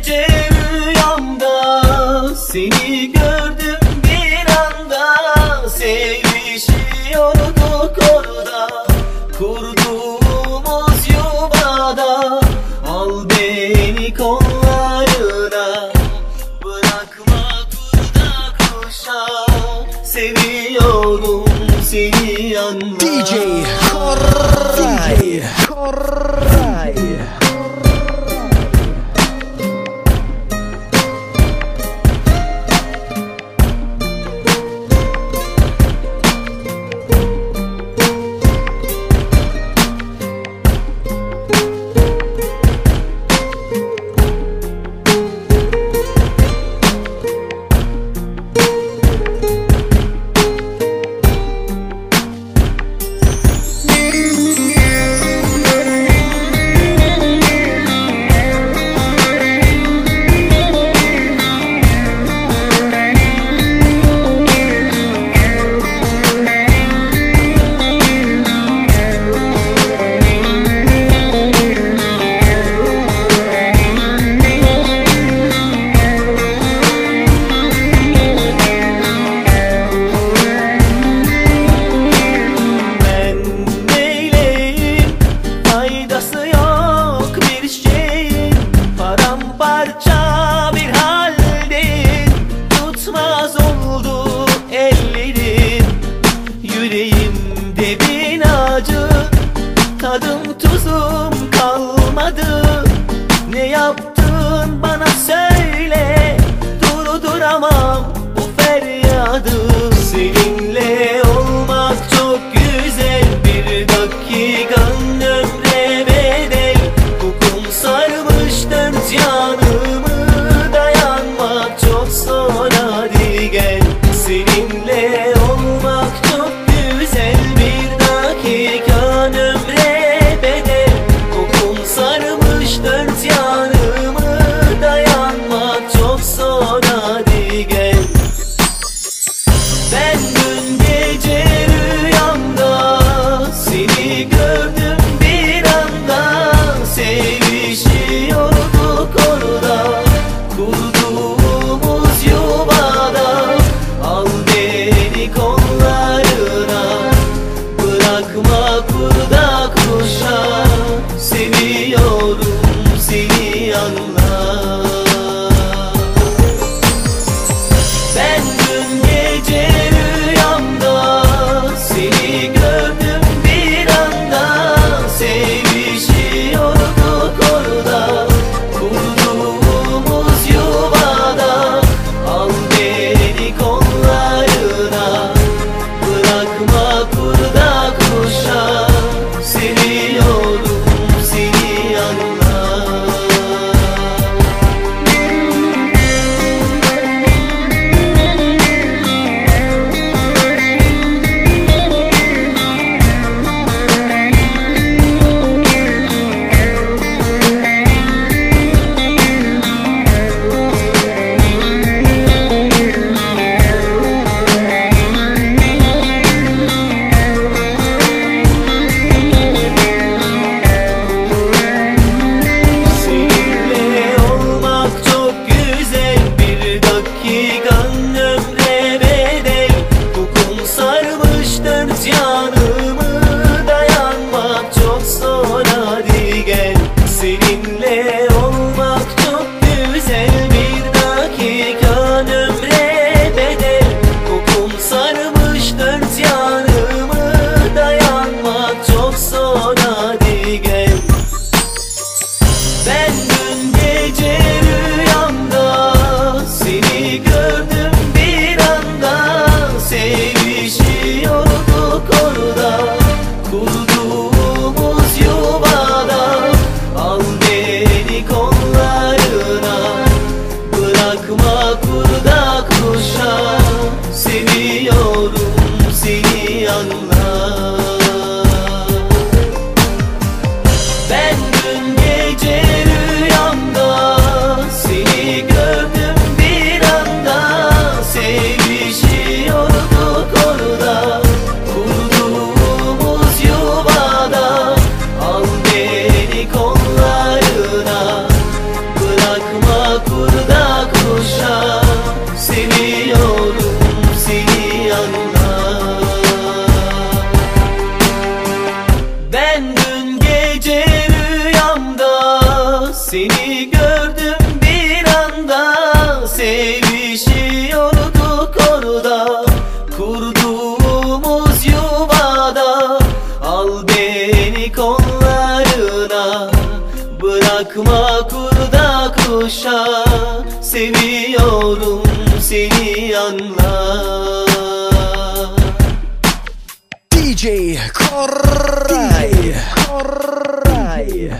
gece rüyamda Seni gördüm bir anda. Sevişiyorduk orada Kurduğumuz yuvada. Al beni kollarına Bırakma kuşta kuşa. Seviyorum seni yanına. DJ Korra DJ Yüreğimde bin acı. Tadım tuzum kalmadı. seni. Seviyorum seni anla Ben dün gece rüyamda Seni gördüm bir anda. Sevişiyorduk orada Kurduğumuz yuvada. Al beni kolla Bırakma kurda kuşa Seviyorum seni anla DJ Koray. DJ Koray.